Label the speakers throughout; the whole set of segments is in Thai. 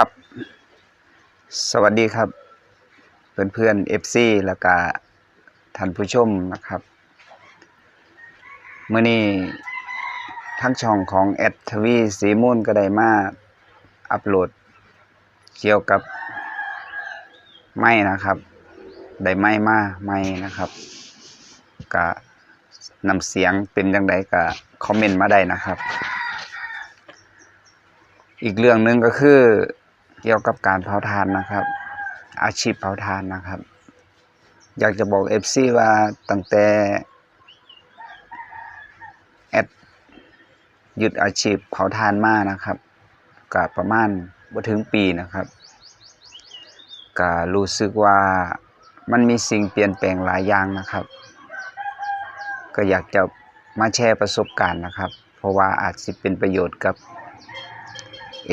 Speaker 1: ครับ สวัสดีครับ เพื่อนเพื่อนๆ FC แล้วก็ท่านผู้ชมนะครับเมื่อนี้ทั้งช่องของแอดทวีสีมูลก็ได้มาอัปโหลดเกี่ยวกับไม้นะครับได้ไม้มาไม้นะครับก็นำเสียงเป็นยังไงก็คอมเมนต์มาได้นะครับ อีกเรื่องหนึ่งก็คือ เกี่ยวกับการเผาทานนะครับ อาชีพเผาทานนะครับ อยากจะบอก FC ว่าตั้งแต่แอดหยุดอาชีพเผาทานมานะครับก็ประมาณบ่ถึงปีนะครับก็รู้สึกว่ามันมีสิ่งเปลี่ยนแปลงหลายอย่างนะครับ ก็อยากจะมาแชร์ประสบการณ์นะครับ เพราะว่าอาจสิเป็นประโยชน์กับ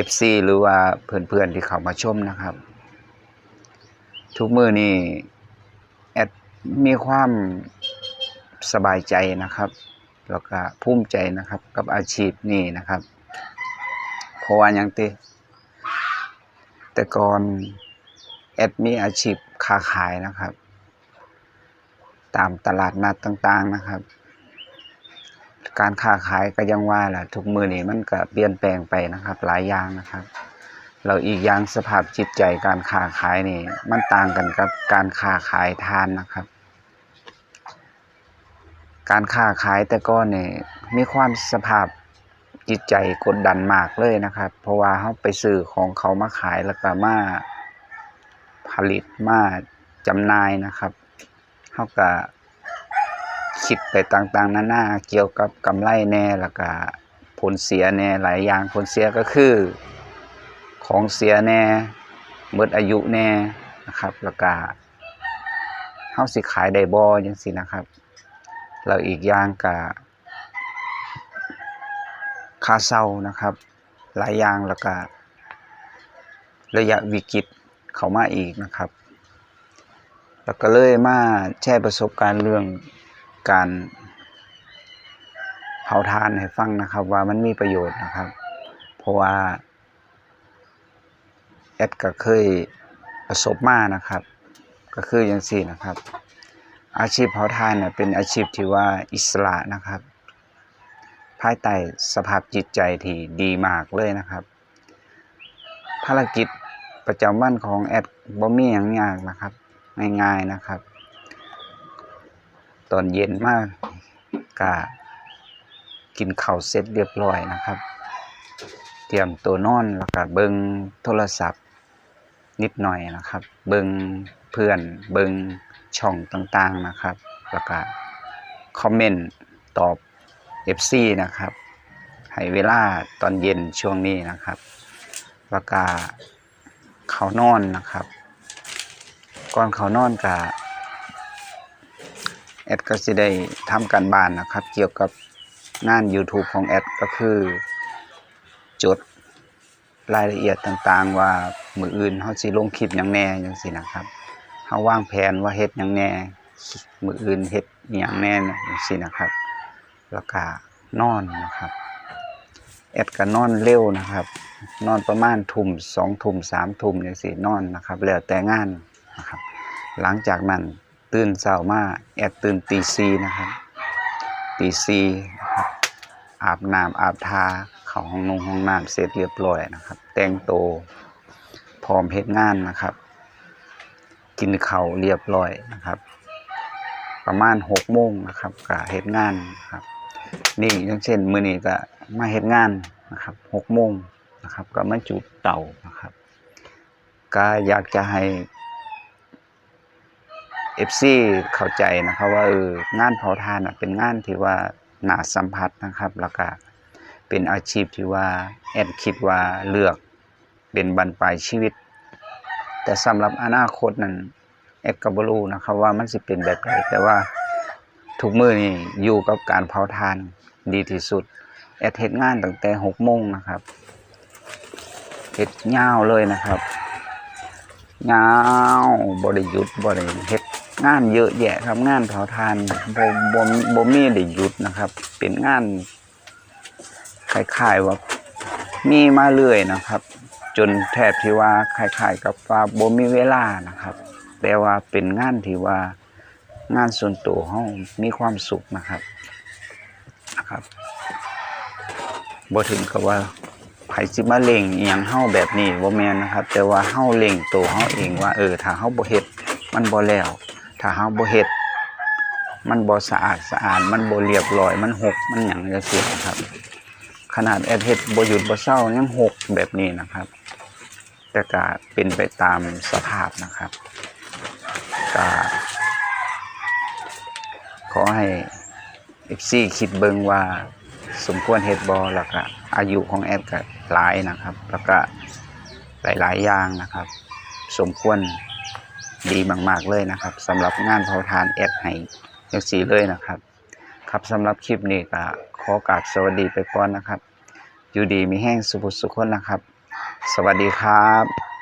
Speaker 1: FC หรือว่าเพื่อนๆที่เข้ามาชมนะครับ ทุกมือนี่แอดมีความสบายใจนะครับ แล้วก็ภูมิใจนะครับกับอาชีพนี้นะครับ เพราะว่ายังติแต่ก่อนแอดมีอาชีพค้าขายนะครับ ตามตลาดนัดต่างๆนะครับ การค้าขายก็ยังว่าแหละทุกมือนี่มันก็เปลี่ยนแปลงไปนะครับ หลายอย่างนะครับเราอีกอย่างสภาพจิตใจการค้าขายนี่ มันต่างกันกับการค้าขายทานนะครับ การค้าขายแต่ก่อนนี่มีความสภาพจิตใจกดดันมากเลยนะครับ เพราะว่าเขาไปซื้อของเขามาขายแล้วก็มาผลิตมาจำหน่ายนะครับเขาก็ คิดไปต่างๆนานาเกี่ยวกับกำไรแน่แล้วก็ผลเสียแน่หลายอย่างผลเสียก็คือ ของเสียแน่หมดอายุแน่นะครับแล้วก็เฮาสิขายได้บ่จังซี่นะครับแล้วอีกอย่างก็ค่าเช่านะครับ หลายอย่างแล้วก็ระยะวิกฤตเข้ามาอีกนะครับ แล้วก็เลยมาแชร์ประสบการณ์เรื่อง การเผาทานให้ฟังนะครับ ว่ามันมีประโยชน์นะครับ เพราะว่าแอดก็เคยประสบมานะครับ ก็คืออย่างสี่นะครับ อาชีพเผาทานเนี่ยเป็นอาชีพที่ว่าอิสระนะครับ ภายใต้สภาพจิตใจที่ดีมากเลยนะครับ ภารกิจประจำวันของแอดบ่มีหยังยากนะครับ ง่ายๆนะครับ ตอนเย็นมากก็กินข้าวเสร็จเรียบร้อยนะครับ เตรียมตัวนอนแล้วก็เบิงโทรศัพท์นิดหน่อยนะครับ เบิงเพื่อนเบิงช่องต่างๆนะครับ แล้วก็คอมเมนต์ตอบ FC นะครับให้เวลาตอนเย็นช่วงนี้นะครับแล้วก็เขานอนนะครับ ก่อนเขานอนก็แอ ดก็สิได้ทำการบ้านนะครับ เกี่ยวกับงาน YouTube ของแอดก็คือจดรายละเอียดต่างๆ ว่ามืออื่นเฮาสิลงคลิปหยังแน่จังซี่นะครับเฮาวางแผนว่าเฮ็ดหยังแน่มืออื่นเฮ็ดอิหยังแน่จังซี่นะครับ แล้วก็นอนนะครับ แอดก็นอนเร็วนะครับ นอนประมาณทุ่มสองทุ่มสามทุ่มจังซี่นอนนะครับ แล้วแต่งานนะครับ หลังจากนั้น ตื่นเช้ามาแอดตื่นตีซีนะครับตีซีนะครับอาบน้ำอาบทาเข้าห้องนงห้องน้ำเสร็จเรียบร้อยนะครับ แต่งโตพร้อมเฮ็ดงานนะครับ กินข้าวเรียบร้อยนะครับ ประมาณหกโมงนะครับก็เฮ็ดงานครับ นี่อย่างเช่นมือนี้ก็มาเฮ็ดงานนะครับหกโมงนะครับก็มาจุดเต่านะครับ ก็อยากจะให้ FC เข้าใจนะครับว่าเอองานเผาทานเป็นงานที่ว่าหนาสัมผัสนะครับแล้วก็เป็นอาชีพที่ว่าแอดคิดว่าเลือกเป็นบรรปลายชีวิต แต่สำหรับอนาคตนั้นแอดก็บ่รู้นะครับว่ามันสิเป็นแบบใดแต่ว่าทุกมือนี้อยู่กับการเผาทานดีที่สุดแอดเฮ็ดงานตั้งแต่6โมงนะครับเฮ็ดยาวเลยนะครับยาวบริยุทธ์บริเฮ็ด งานเยอะแยะครับงานเผาทานบ่บ่บ่มีได้หยุดนะครับ เป็นงานคล้ายๆว่ามีมาเรื่อยนะครับ จนแทบที่ว่าคล้ายๆกับว่าบ่มีเวลานะครับ แต่ว่าเป็นงานที่ว่างานส่วนตัวเฮามีความสุขนะครับนะครับบ่ถึงกับว่าไผสิมาเล่งอีหยังเฮาแบบนี้บ่แม่นนะครับ แต่ว่าเฮาเล่งตัวเฮาเองว่าเออถ้าเฮาบ่เฮ็ดมันบ่แล้ว ถ้าเฮาบ่เฮ็ดมันบ่สะอาดสะอาด มันบ่เรียบร้อย มันหก มันหยังจังซี่นะครับ ขนาดแอดเฮ็ดบ่หยุดบ่เศร้ายังหกแบบนี้นะครับ แต่ก็เป็นไปตามสภาพนะครับก็ขอให้ FC คิดเบิ่งว่าสมควรเฮ็ดบ่แล้วก็อายุของแอดก็หลายนะครับ แล้วก็หลายๆอย่างนะครับ สมควร ดีมาก ๆ เลยนะครับสำหรับงานเผาทานแอดให้ยังสีเลยนะครับ ครับสำหรับคลิปนี้ก็ขอกราบสวัสดีไปก่อนนะครับ อยู่ดีมีแห้งสุขสุขคนนะครับ สวัสดีครับ